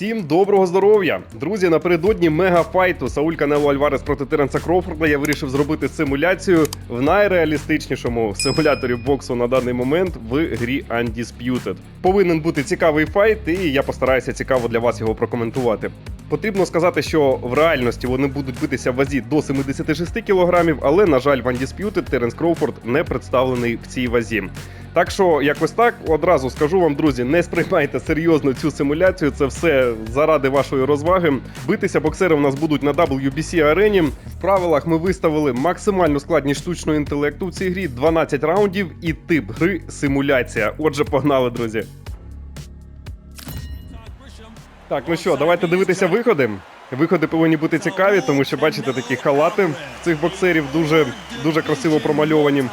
Всім доброго здоров'я! Друзі, напередодні мегафайту Сауль Канело Альварес проти Теренса Крофорда я вирішив зробити симуляцію в найреалістичнішому симуляторі боксу на даний момент в грі Undisputed. Повинен бути цікавий файт, і я постараюся цікаво для вас його прокоментувати. Потрібно сказати, що в реальності вони будуть битися в вазі до 76 кг, але, на жаль, в Undisputed Теренс Кроуфорд не представлений в цій вазі. Так що, якось так, одразу скажу вам, друзі, не сприймайте серйозно цю симуляцію. Це все заради вашої розваги. Битися боксери у нас будуть на WBC арені. В правилах ми виставили максимальну складність штучного інтелекту в цій грі 12 раундів і тип гри симуляція. Отже, погнали, друзі. Так, ну що, давайте дивитися виходи. Виходи повинні бути цікаві, тому що бачите такі халати цих боксерів дуже дуже красиво промальовані.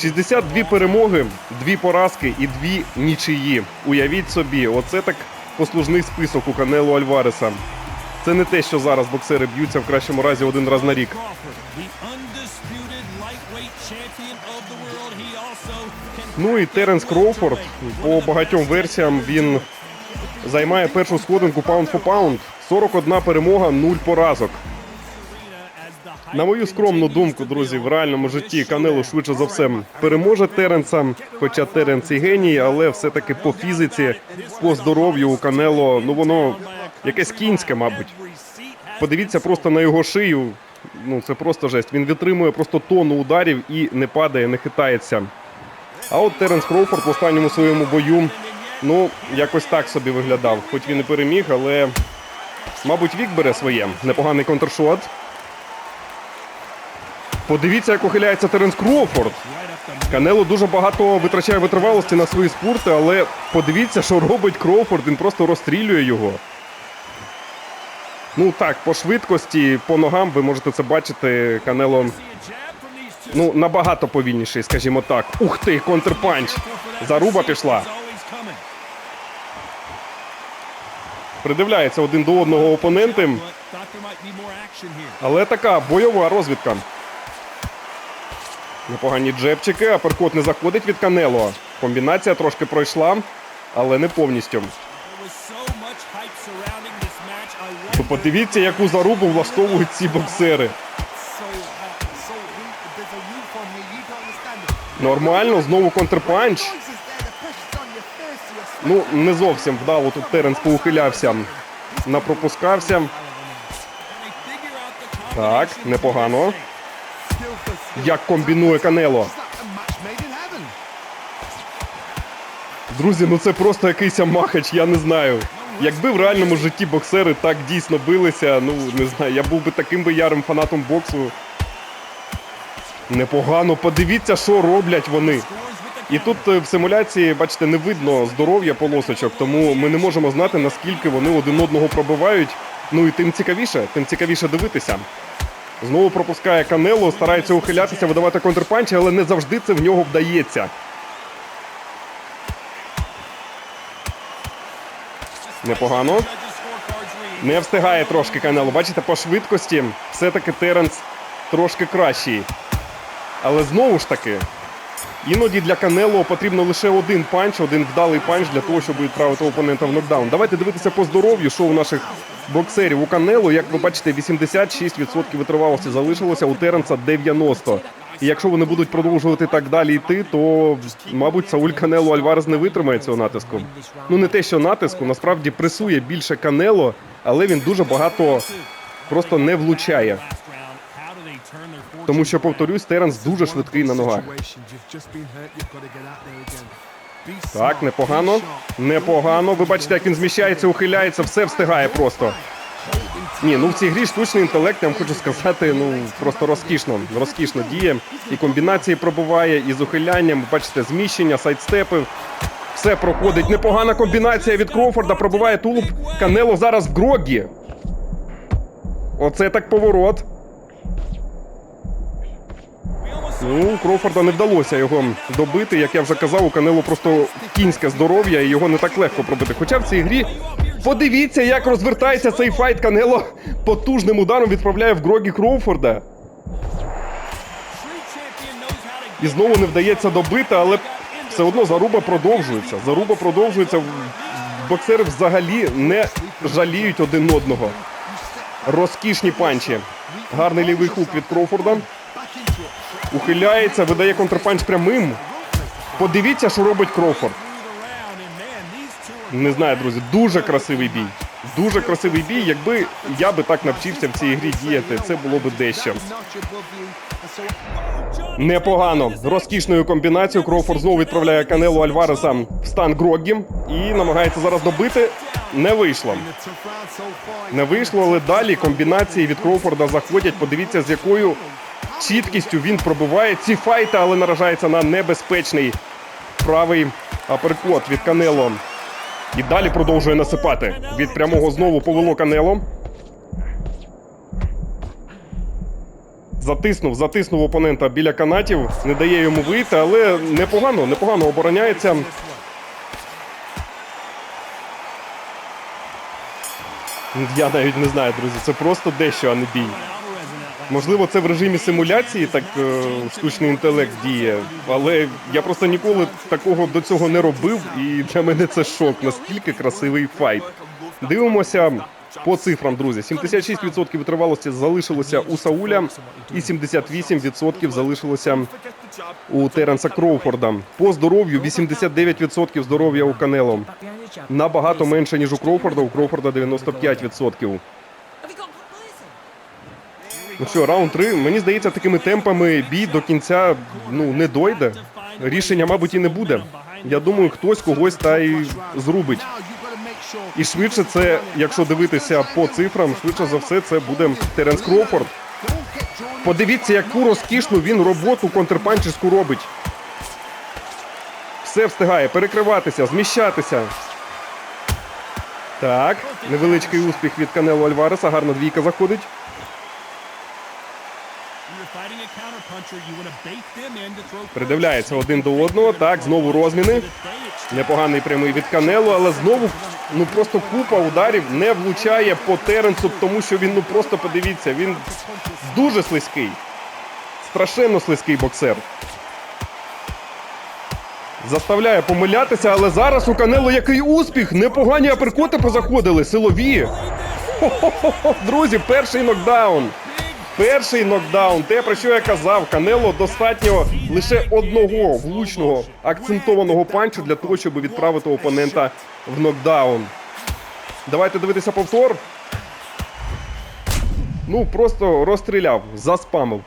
62 перемоги, дві поразки і дві нічиї. Уявіть собі, оце так послужний список у Канело Альвареса. Це не те, що зараз боксери б'ються в кращому разі один раз на рік. Ну і Теренс Кроуфорд по багатьом версіям він займає першу сходинку паунд фо паунд. 41 перемога, 0 поразок. На мою скромну думку, друзі, в реальному житті Канело швидше за все переможе Теренса. Хоча Теренс і геній, але все-таки по фізиці, по здоров'ю у Канело, ну воно якесь кінське, мабуть. Подивіться просто на його шию. Ну це просто жесть. Він витримує просто тонну ударів і не падає, не хитається. А от Теренс Кроуфорд в останньому своєму бою, ну якось так собі виглядав. Хоч він і переміг, але мабуть вік бере своє. Непоганий контршот. Подивіться, як ухиляється Теренс Кроуфорд. Канело дуже багато витрачає витривалості на свої спорти, але подивіться, що робить Кроуфорд, він просто розстрілює його. Ну так, по швидкості, по ногам ви можете це бачити. Канело ну, набагато повільніший, скажімо так. Ух ти, контрпанч. Заруба пішла. Придивляється один до одного опоненти. Але така бойова розвідка. Непогані джебчики, аперкот не заходить від Канело. Комбінація трошки пройшла, але не повністю. То подивіться, яку зарубу влаштовують ці боксери. Нормально, знову контрпанч. Ну, не зовсім вдало тут Теренс поухилявся. Напропускався. Так, непогано. Як комбінує Канело. Друзі, ну це просто якийсь махач, я не знаю. Якби в реальному житті боксери так дійсно билися, ну не знаю, я був би таким би ярим фанатом боксу. Непогано, подивіться, що роблять вони. І тут е, в симуляції, бачите, не видно здоров'я полосочок, тому ми не можемо знати, наскільки вони один одного пробивають. Ну і тим цікавіше, тим цікавіше дивитися. Знову пропускає Канело, старається ухилятися, видавати контрпанчі, але не завжди це в нього вдається. Непогано. Не встигає трошки Канело. Бачите, по швидкості все-таки Теренс трошки кращий. Але знову ж таки, іноді для Канело потрібно лише один панч, один вдалий панч для того, щоб відправити опонента в нокдаун. Давайте дивитися по здоров'ю, що у наших боксерів у Канело. Як ви бачите, 86% витривалості залишилося, у Теренса 90%. І якщо вони будуть продовжувати так далі йти, то, мабуть, Сауль Канело Альварес не витримає цього натиску. Ну не те, що натиску, насправді пресує більше Канело, але він дуже багато просто не влучає. Тому що, повторюсь, Теренс дуже швидкий на ногах. Так, непогано. Непогано. Ви бачите, як він зміщається, ухиляється, все встигає просто. Ні, ну в цій грі штучний інтелект, я вам хочу сказати, ну просто розкішно. Розкішно діє. І комбінації пробуває, і з ухилянням. Бачите, зміщення, сайдстепи. Все проходить. Непогана комбінація від Кроуфорда. Пробиває тулуб. Канело зараз в Грогі. Оце так поворот. Ну, Кроуфорда не вдалося його добити. Як я вже казав, у Канело просто кінське здоров'я і його не так легко пробити. Хоча в цій грі подивіться, як розвертається цей файт. Канело потужним ударом відправляє в Грогі Кроуфорда. І знову не вдається добити, але все одно заруба продовжується. Заруба продовжується. Боксери взагалі не жаліють один одного. Розкішні панчі. Гарний лівий хук від Кроуфорда. Ухиляється, видає контрпанч прямим. Подивіться, що робить Кроуфорд. Не знаю, друзі, дуже красивий бій. Дуже красивий бій. Якби я би так навчився в цій грі діяти, це було б дещо. Непогано. Розкішною комбінацією Кроуфорд знову відправляє Канелу Альвареса в стан Гроггі і намагається зараз добити. Не вийшло. Не вийшло, але далі комбінації від Кроуфорда заходять. Подивіться, з якою чіткістю він пробиває ці файти, але наражається на небезпечний правий аперкот від Канело. І далі продовжує насипати. Від прямого знову повело Канело. Затиснув, затиснув опонента біля канатів, не дає йому вийти, але непогано, непогано обороняється. Я навіть не знаю, друзі, це просто дещо, а не бій. Можливо, це в режимі симуляції так е, штучний інтелект діє, але я просто ніколи такого до цього не робив, і для мене це шок. Наскільки красивий файт. Дивимося по цифрам, друзі. 76% витривалості залишилося у Сауля, і 78% залишилося у Теренса Кроуфорда. По здоров'ю 89% здоров'я у Канело. Набагато менше, ніж у Кроуфорда. У Кроуфорда 95%. Ну що, раунд 3. Мені здається, такими темпами бій до кінця ну не дойде. Рішення, мабуть, і не буде. Я думаю, хтось когось та й зрубить. І швидше це, якщо дивитися по цифрам, швидше за все, це буде Теренс Кроуфорд. Подивіться, яку розкішну він роботу контрпанчерську робить. Все встигає перекриватися, зміщатися. Так, невеличкий успіх від Канело Альвареса. Гарна двійка заходить. Придивляється один до одного. Так, знову розміни. Непоганий прямий від Канело, але знову ну просто купа ударів не влучає по Теренсу, тому що він ну просто подивіться, він дуже слизький. Страшенно слизький боксер. Заставляє помилятися, але зараз у Канело який успіх! Непогані аперкоти позаходили, силові. Хо-хо-хо, друзі, перший нокдаун. Перший нокдаун. Те, про що я казав, Канело достатньо лише одного влучного акцентованого панчу для того, щоб відправити опонента в нокдаун. Давайте дивитися повтор. Ну, просто розстріляв, заспамив.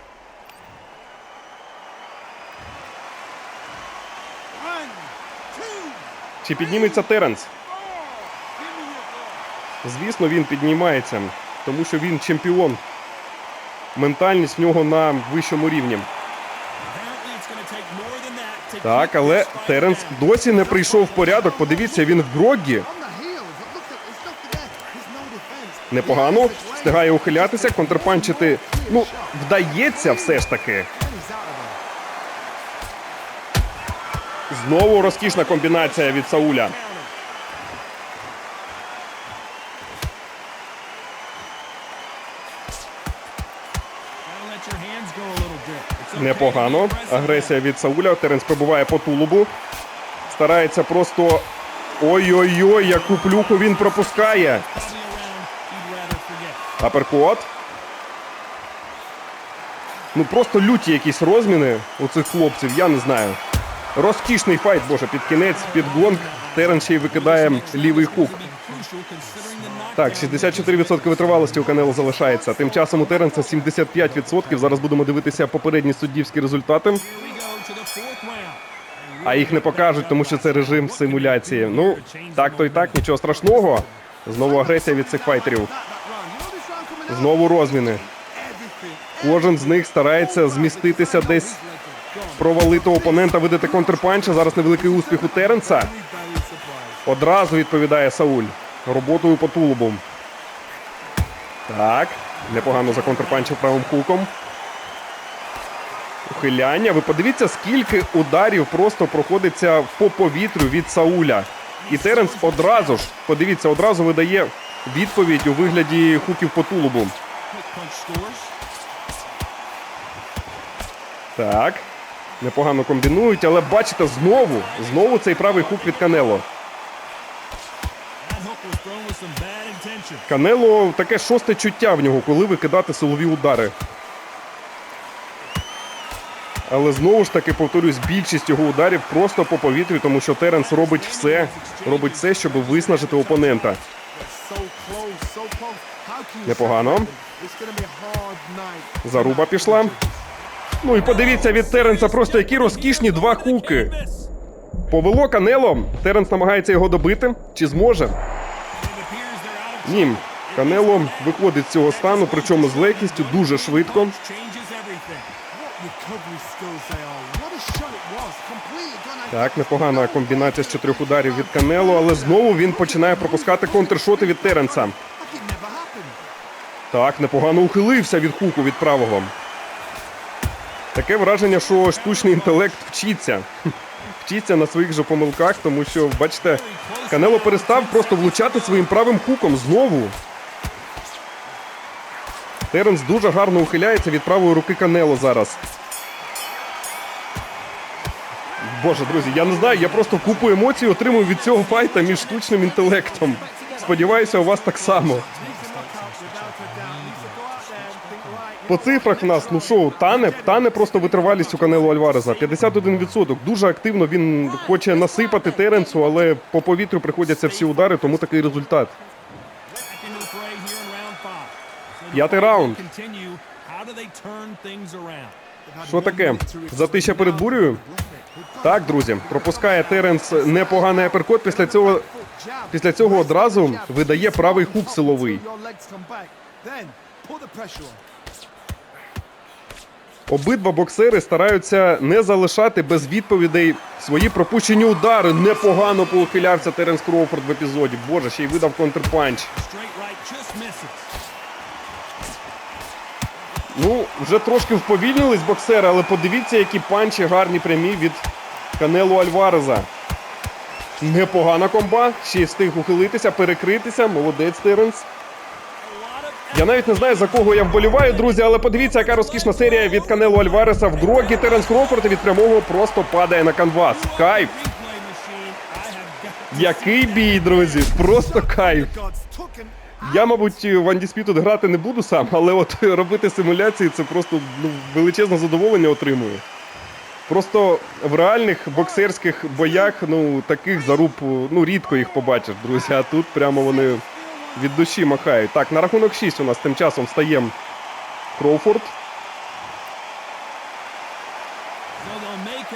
Чи підніметься Теренс? Звісно, він піднімається, тому що він чемпіон. Ментальність в нього на вищому рівні. Так, але Теренс досі не прийшов в порядок. Подивіться, він в Гроггі. Непогано. Встигає ухилятися, контрпанчити. Ну, вдається все ж таки. Знову розкішна комбінація від Сауля. Непогано. Агресія від Сауля. Теренс пробуває по тулубу. Старається просто. Ой-ой-ой, яку плюху він пропускає. Аперкот. Ну просто люті якісь розміни у цих хлопців, я не знаю. Розкішний файт, боже, під кінець, під гонг. Терен ще й викидає лівий хук. Так, 64% витривалості у Канело залишається. Тим часом у Теренса 75%. Зараз будемо дивитися попередні суддівські результати. А їх не покажуть, тому що це режим симуляції. Ну, так то й так, нічого страшного. Знову агресія від цих файтерів. Знову розміни. Кожен з них старається зміститися десь, провалити опонента, видати контрпанча. Зараз невеликий успіх у Теренса. Одразу відповідає Сауль. Роботою по тулубу. Так. Непогано за контрпанчив правим хуком. Ухиляння. Ви подивіться, скільки ударів просто проходиться по повітрю від Сауля. І Теренс одразу ж, подивіться, одразу видає відповідь у вигляді хуків по Непогано комбінують, але бачите, знову, знову цей правий хук від Канело. Канело таке шосте чуття в нього, коли викидати силові удари. Але знову ж таки, повторюсь, більшість його ударів просто по повітрю, тому що Теренс робить все, робить все, щоб виснажити опонента. Непогано. Заруба пішла. Ну і подивіться від Теренса просто які розкішні два хуки. Повело Канело. Теренс намагається його добити. Чи зможе? Ні. Канело виходить з цього стану, причому з легкістю, дуже швидко. Так, непогана комбінація з чотирьох ударів від Канело, але знову він починає пропускати контршоти від Теренса. Так, непогано ухилився від хуку від правого. Таке враження, що штучний інтелект вчиться. Вчиться на своїх же помилках, тому що, бачите, Канело перестав просто влучати своїм правим хуком знову. Теренс дуже гарно ухиляється від правої руки Канело зараз. Боже, друзі, я не знаю, я просто купу емоцій отримую від цього файта між штучним інтелектом. Сподіваюся, у вас так само. По цифрах в нас, ну що, тане, тане просто витривалість у Канело Альвареза. 51%. Дуже активно він хоче насипати Теренсу, але по повітрю приходяться всі удари, тому такий результат. П'ятий раунд. Що таке? Затища перед бурею? Так, друзі, пропускає Теренс непоганий аперкот. Після цього, після цього одразу видає правий хук силовий. Обидва боксери стараються не залишати без відповідей свої пропущені удари. Непогано поухилявся Теренс Кроуфорд в епізоді. Боже, ще й видав контрпанч. Ну, вже трошки вповільнились боксери, але подивіться, які панчі гарні прямі від Канело Альвареза. Непогана комба, ще й встиг ухилитися, перекритися. Молодець Теренс. Я навіть не знаю, за кого я вболіваю, друзі, але подивіться, яка розкішна серія від Канело Альвареса в Грогі. Теренс Кроуфорд від прямого просто падає на канвас. Кайф! Який бій, друзі! Просто кайф! Я, мабуть, в Undisputed грати не буду сам, але от робити симуляції це просто ну, величезне задоволення отримую. Просто в реальних боксерських боях ну, таких заруб ну, рідко їх побачиш, друзі. А тут прямо вони від душі махають. Так, на рахунок 6 у нас тим часом стає Кроуфорд.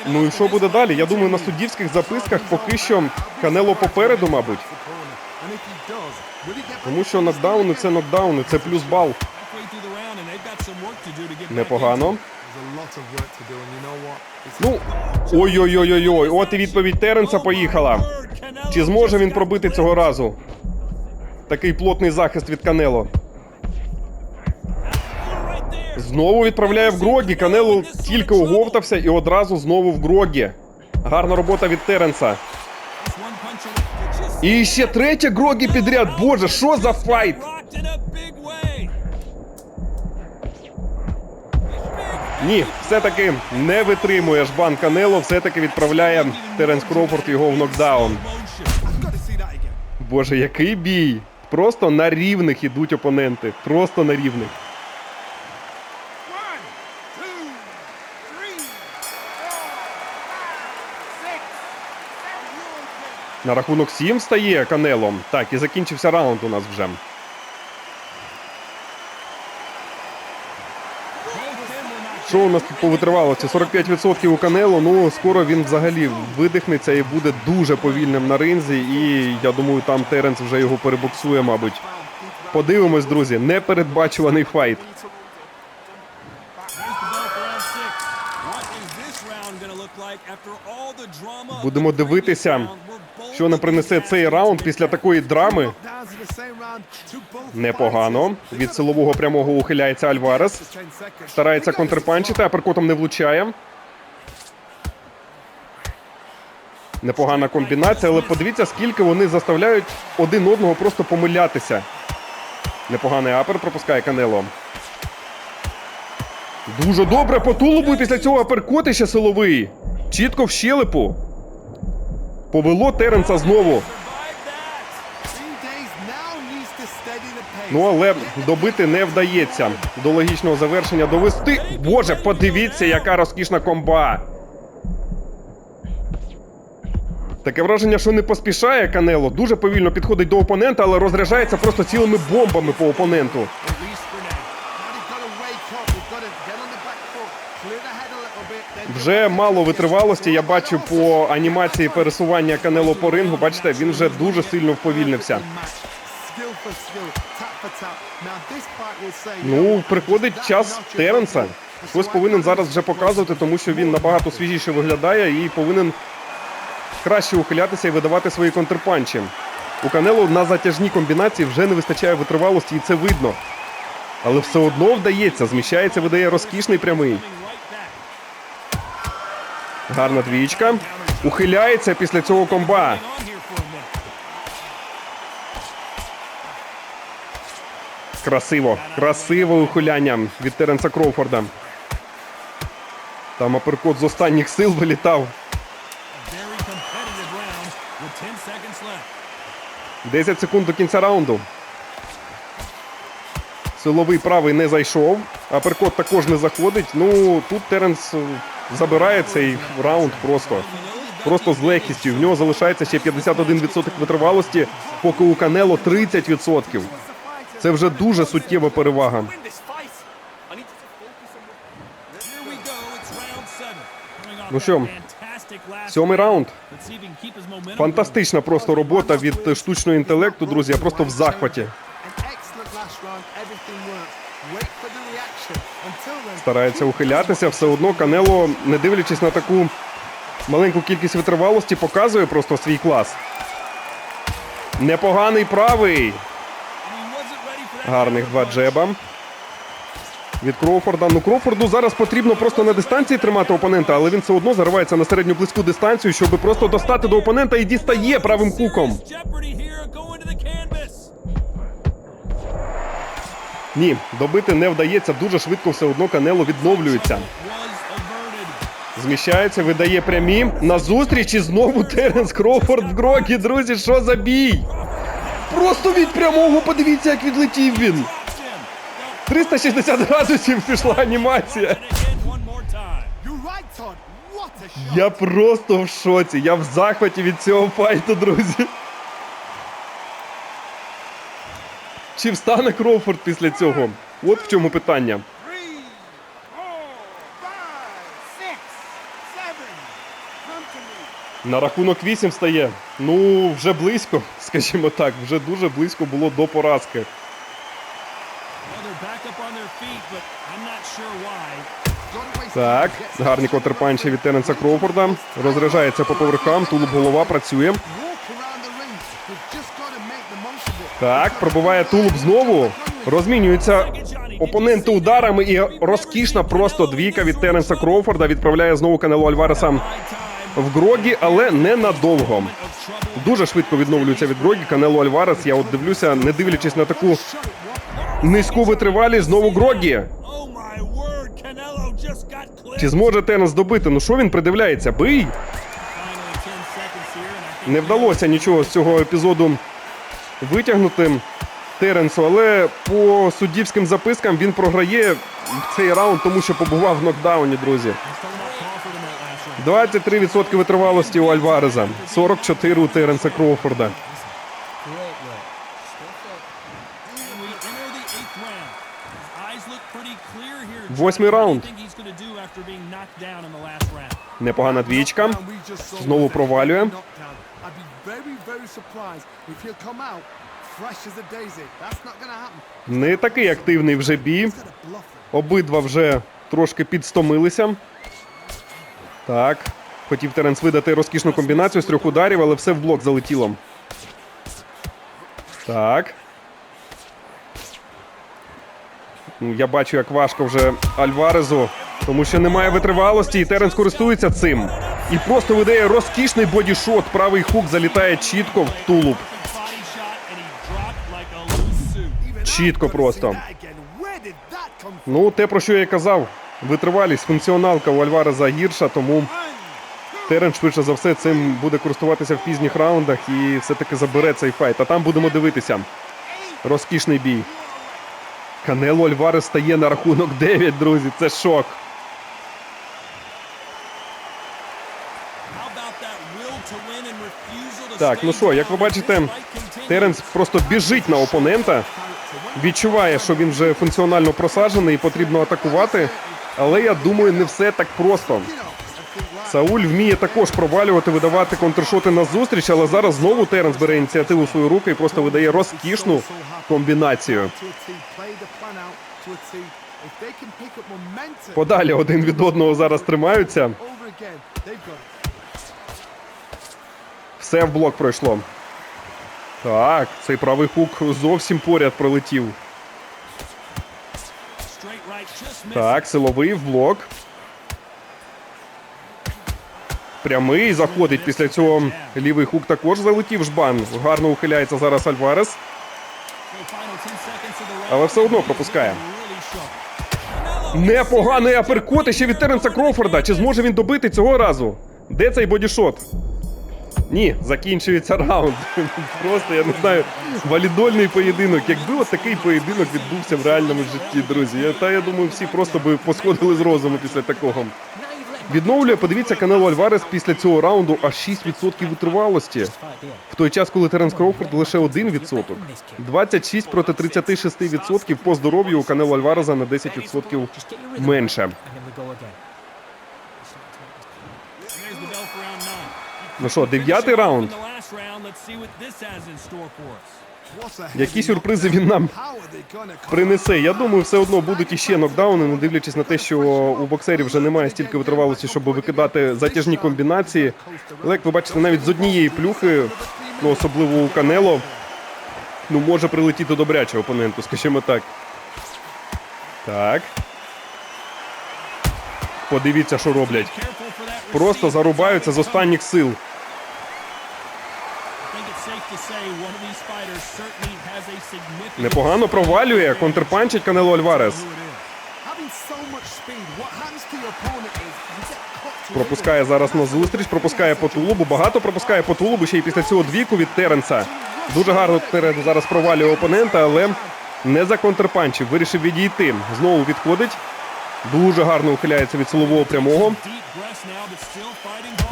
Ну і що буде далі? Я думаю, на суддівських записках поки що Канело попереду, мабуть. Тому що нокдауни це нокдауни, це плюс бал. Непогано. Ну, ой-ой-ой-ой, от і відповідь Теренса поїхала. Чи зможе він пробити цього разу? Такий плотний захист від Канело. Знову відправляє в Грогі. Канело тільки оговтався і одразу знову в Грогі. Гарна робота від Теренса. І ще третя Грогі підряд. Боже, що за файт? Ні, все-таки не витримує жбан Канело, все-таки відправляє Теренс Кроуфорд його в нокдаун. Боже, який бій! Просто на рівних ідуть опоненти. Просто на рівних. На рахунок 7 стає канелом. Так, і закінчився раунд у нас вже. Що у нас тут по витривалості? 45% у Канело. Ну, скоро він взагалі видихнеться і буде дуже повільним на ринзі. І я думаю, там Теренс вже його перебоксує, мабуть. Подивимось, друзі, непередбачуваний файт. Будемо дивитися, що не принесе цей раунд після такої драми. Непогано. Від силового прямого ухиляється Альварес. fights. 10 seconds. Старається контрпанчити, аперкотом не влучає. Непогана комбінація, але подивіться, скільки вони заставляють один одного просто помилятися. Непоганий апер пропускає Канело. Дуже добре по тулубу після цього аперкоти ще силовий. Чітко в щелепу. Повело Теренса знову. Ну але добити не вдається. До логічного завершення довести. Боже, подивіться, яка розкішна комба. Таке враження, що не поспішає Канело. Дуже повільно підходить до опонента, але розряджається просто цілими бомбами по опоненту. Вже мало витривалості. Я бачу по анімації пересування Канело по рингу. Бачите, він вже дуже сильно вповільнився. Ну, приходить час Теренса. Щось повинен зараз вже показувати, тому що він набагато свіжіше виглядає і повинен краще ухилятися і видавати свої контрпанчі. У Канело на затяжній комбінації вже не вистачає витривалості, і це видно. Але все одно вдається, зміщається, видає розкішний прямий. Гарна двічка. Ухиляється після цього комба. Красиво, красиве ухиляння від Теренса Кроуфорда. Там аперкот з останніх сил вилітав. Very competitive round with 10 seconds left. 10 секунд до кінця раунду. Силовий правий не зайшов. Аперкот також не заходить. Ну тут Теренс забирає цей раунд просто. Просто з легкістю. В нього залишається ще 51% витривалості, поки у Канело 30%. Це вже дуже суттєва перевага. Ну що, Сьомий раунд. Фантастична просто робота від штучного інтелекту, друзі. Я просто в захваті. Старається ухилятися, все одно Канело, не дивлячись на таку маленьку кількість витривалості, показує просто свій клас. Непоганий правий. Гарних два джеба. Від Кроуфорда. Ну, Кроуфорду зараз потрібно просто на дистанції тримати опонента, але він все одно заривається на середню близьку дистанцію, щоб просто достати до опонента і дістає правим хуком. Ні, добити не вдається. Дуже швидко все одно Канело відновлюється. Зміщається, видає прямі. На зустріч і знову Теренс Кроуфорд в грокі. Друзі, що за бій? Просто від прямого подивіться, як відлетів він. Dropped him. 360 градусів пішла анімація. Я просто в шоці. Я в захваті від цього файту, друзі. Чи встане Кроуфорд після цього? От в чому питання. На рахунок 8 стає. Ну, вже близько, скажімо так, вже дуже близько було до поразки. Так, гарні контрпанчі від Теренса Кроуфорда. Розряджається по поверхам, тулуб голова працює. Так, пробиває тулуб знову. Розмінюються опоненти ударами і розкішна просто двійка від Теренса Кроуфорда відправляє знову Канело Альвареса в Грогі, але ненадовго. Дуже швидко відновлюється від Грогі. Канело Альварес. Я от дивлюся, не дивлячись на таку низьку витривалість, знову Грогі. Чи зможе Теренс добити? Ну що він придивляється? Бий! Finally 10 seconds here, and I think Не вдалося нічого з цього епізоду витягнути Теренсу, але по суддівським запискам він програє цей раунд, тому що побував в нокдауні, друзі. Crawford in that last round. 23% витривалості у Альвареза, 44 у Теренса Кроуфорда. Восьмий раунд. Непогана двічка. Знову провалює. Surprised if he'll come out fresh as a daisy. That's not going happen. Не такий активний вже бій. Обидва вже трошки підстомилися. Так. Хотів Теренс видати розкішну комбінацію з трьох ударів, але все в блок залетіло. Так. Ну, Я бачу, як важко вже Альварезу, тому що немає витривалості, і Теренс користується цим. І просто видає розкішний бодішот. Правий хук залітає чітко в тулуб. Чітко просто. Ну, те, про що я казав. Витривалість, функціоналка у Альвареза гірша, тому Терен швидше за все цим буде користуватися в пізніх раундах і все-таки забере цей файт. А там будемо дивитися. Розкішний бій. Канело Альварес стає на рахунок 9, друзі. Це шок. Так, ну що, як ви бачите. Теренс просто біжить на опонента. Відчуває, що він вже функціонально просаджений і потрібно атакувати. Але я думаю, не все так просто. Сауль вміє також провалювати, видавати контршоти на зустріч, але зараз знову Теренс бере ініціативу в свою руку і просто видає розкішну комбінацію. Подалі один від одного зараз тримаються. Все в блок пройшло. Так, цей правий хук зовсім поряд пролетів. Так, силовий в блок. Прямий заходить після цього. Лівий хук також залетів жбан. Гарно ухиляється зараз Альварес. So final 10 seconds of the round. Але все одно пропускає. Непоганий аперкот ще від Теренса Кроуфорда. Чи зможе він добити цього разу? Де цей бодішот? Ні, закінчується раунд. Просто я не знаю. Валідольний поєдинок. Якби от такий поєдинок відбувся в реальному житті, друзі. Я, та я думаю, всі просто би посходили з розуму після такого. Відновлює, подивіться, Канело Альварес після цього раунду аж 6% витривалості. В той час, коли Теренс Кроуфорд лише 1%. 26 проти 36% по здоров'ю у Канело Альвареза на 10% менше. Ну що, дев'ятий раунд. Які сюрпризи він нам принесе. Я думаю, все одно будуть іще нокдауни, не дивлячись на те, що у боксерів вже немає стільки витривалості, щоб викидати затяжні комбінації. Але як ви бачите, навіть з однієї плюхи, ну особливо у Канело, ну може прилетіти добряче опоненту, скажімо так. Так. Подивіться, що роблять. Просто зарубаються з останніх сил. Непогано провалює, контрпанчить Канело Альварес. Пропускає зараз на зустріч, пропускає по тулубу, багато пропускає по тулубу, ще й після цього двійку від Теренса. Дуже гарно Теренс зараз провалює опонента, але не за контрпанчів. Вирішив відійти. Знову відходить. Дуже гарно ухиляється від силового прямого.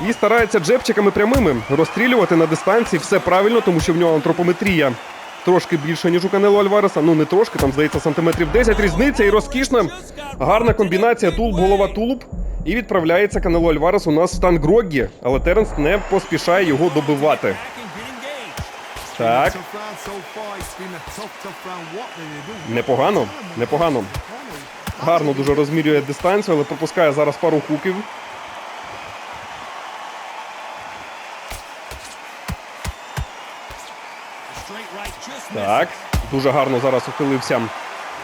І старається джебчиками прямими розстрілювати на дистанції. Все правильно, тому що в нього антропометрія трошки більше, ніж у Канело Альвареса. Ну не трошки, там здається сантиметрів 10 різниця і розкішна. Гарна комбінація тулуб, голова тулуб. І відправляється Канело Альварес у нас в стан Гроггі, але Теренс не поспішає його добивати. Так, непогано, непогано. Гарно дуже розмірює дистанцію, але пропускає зараз пару хуків. Так, дуже гарно зараз ухилився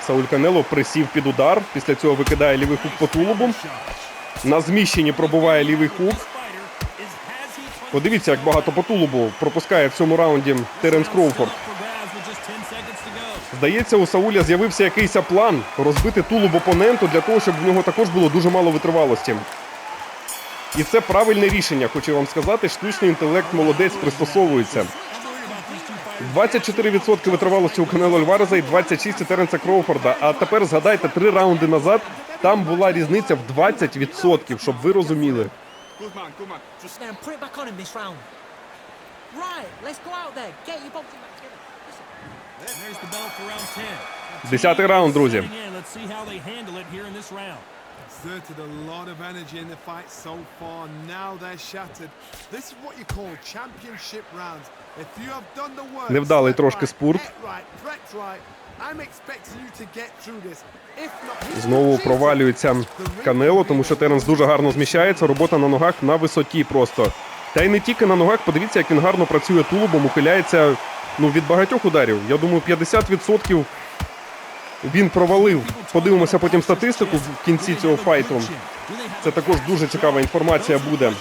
Сауль Канело, присів під удар. Після цього викидає лівий хук по тулубу. На зміщенні пробуває лівий хук. Подивіться, як багато по тулубу пропускає в цьому раунді Теренс Кроуфорд. Здається, у Сауля з'явився якийсь план розбити тулуб опоненту для того, щоб в нього також було дуже мало витривалості. І це правильне рішення, хочу вам сказати. Штучний інтелект молодець пристосовується. 24% витривалості у Канело Альвареза і 26% у Теренса Кроуфорда. А тепер згадайте, три раунди назад там була різниця в 20%, щоб ви розуміли. Десятий раунд, друзі. Exerted a lot of energy in the fight so far. Now they're shattered. This is what you call championship rounds. Невдалий трошки спурт. Знову провалюється Канело, тому що Теренс дуже гарно зміщається. Робота на ногах на висоті просто. Та й не тільки на ногах, подивіться, як він гарно працює тулубом, ухиляється ну, від багатьох ударів. Я думаю, 50% він провалив. Подивимося потім статистику в кінці цього файту. Це також дуже цікава інформація буде.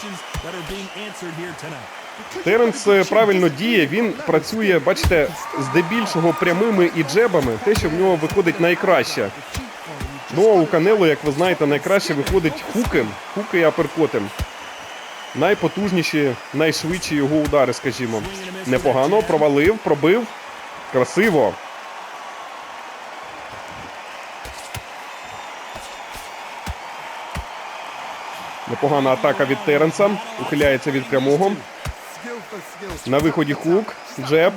Теренс е, правильно діє, він працює, бачите, здебільшого прямими і джебами, те, що в нього виходить найкраще. Ну а у Канело, як ви знаєте, найкраще виходить хуки, хуки і аперкоти. Найпотужніші, найшвидші його удари, скажімо. Непогано, провалив, пробив. Красиво. Непогана атака від Теренса. Ухиляється від прямого. На виході хук, джеб.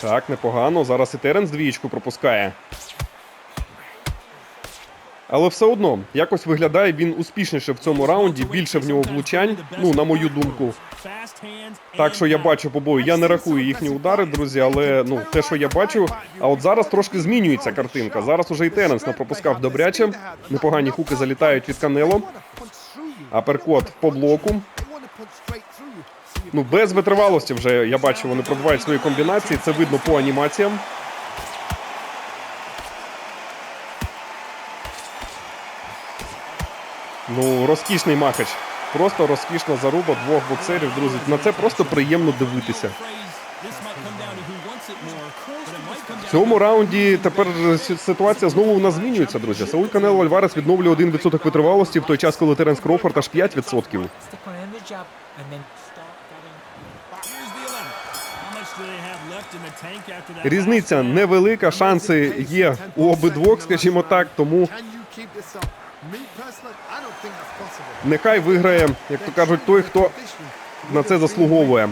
Так, непогано. Зараз і Теренс двічку пропускає. Але все одно, якось виглядає він успішніше в цьому раунді, більше в нього влучань, ну, на мою думку. Так що я бачу по бою. Я не рахую їхні удари, друзі, але ну те, що я бачу. А от зараз трошки змінюється картинка. Зараз уже і Теренс напропускав добряче. Непогані хуки залітають від Канело. Аперкот по блоку. Ну, без витривалості вже я бачу, вони пробивають свої комбінації. Це видно по анімаціям. Ну, розкішний махач. Просто розкішна заруба двох боксерів, друзі. На це просто приємно дивитися. В цьому раунді тепер ситуація знову у нас змінюється, друзі. Сауль Канело Альварес відновлює 1% витривалості, в той час, коли Теренс Кроуфорд аж 5%. Stick on him the jab and then start getting. Різниця невелика, шанси є у обидвох, скажімо так, тому нехай виграє, як то кажуть, той, хто на це заслуговує.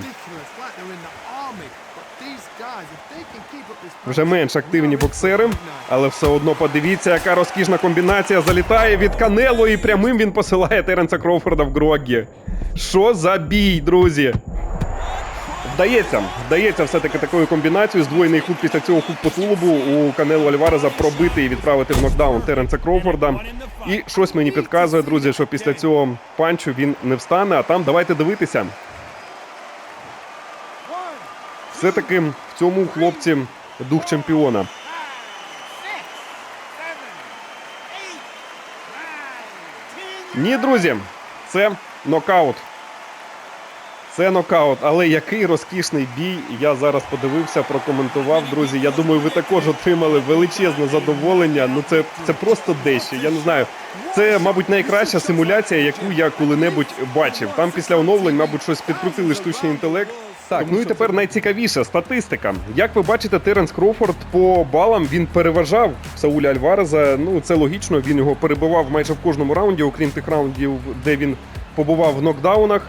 Вже менш активні боксери, але все одно подивіться, яка розкішна комбінація залітає від Канело і прямим він посилає Теренса Кроуфорда в Грогі. Що за бій, друзі? Вдається, вдається все-таки такою комбінацією. Здвоєний хук після цього хук по тулубу у Канело Альвареза пробити і відправити в нокдаун Теренса Кроуфорда. І щось мені підказує, друзі, що після цього панчу він не встане. А там давайте дивитися. Все-таки в цьому хлопці дух чемпіона. Ні, друзі, це нокаут. Це нокаут, але який розкішний бій. Я зараз подивився, прокоментував. Друзі. Я думаю, ви також отримали величезне задоволення. Ну це, це просто дещо. Я не знаю. Це, мабуть, найкраща симуляція, яку я коли-небудь бачив. Там після оновлень, мабуть, щось підкрутили штучний інтелект. Так, ну і тепер найцікавіше статистика. Як ви бачите, Теренс Кроуфорд по балам він переважав Сауля Альвареза. Ну це логічно. Він його перебивав майже в кожному раунді, окрім тих раундів, де він побував в нокдаунах.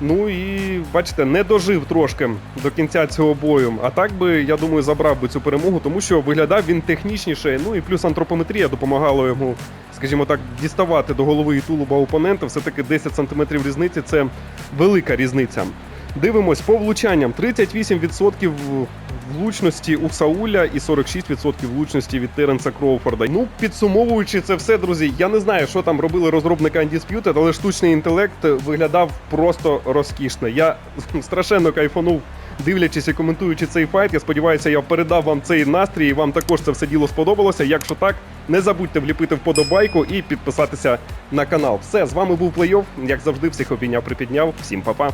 Ну і бачите, не дожив трошки до кінця цього бою. А так би, я думаю, забрав би цю перемогу, тому що виглядав він технічніше. Ну і плюс антропометрія допомагала йому, скажімо так, діставати до голови і тулуба опонента. Все-таки 10 см різниці це велика різниця. Дивимось по влучанням: 38% влучності у Сауля і 46% влучності від Теренса Кроуфорда. Ну, підсумовуючи це все, друзі, я не знаю, що там робили розробники Undisputed, але штучний інтелект виглядав просто розкішно. Я страшенно кайфанув. Дивлячись і коментуючи цей файт, я сподіваюся, я передав вам цей настрій. і Вам також це все діло сподобалося. Якщо так, не забудьте вліпити вподобайку і підписатися на канал. Все з вами був плей-офф. Як завжди, всіх обійняв, припідняв. Всім па-па.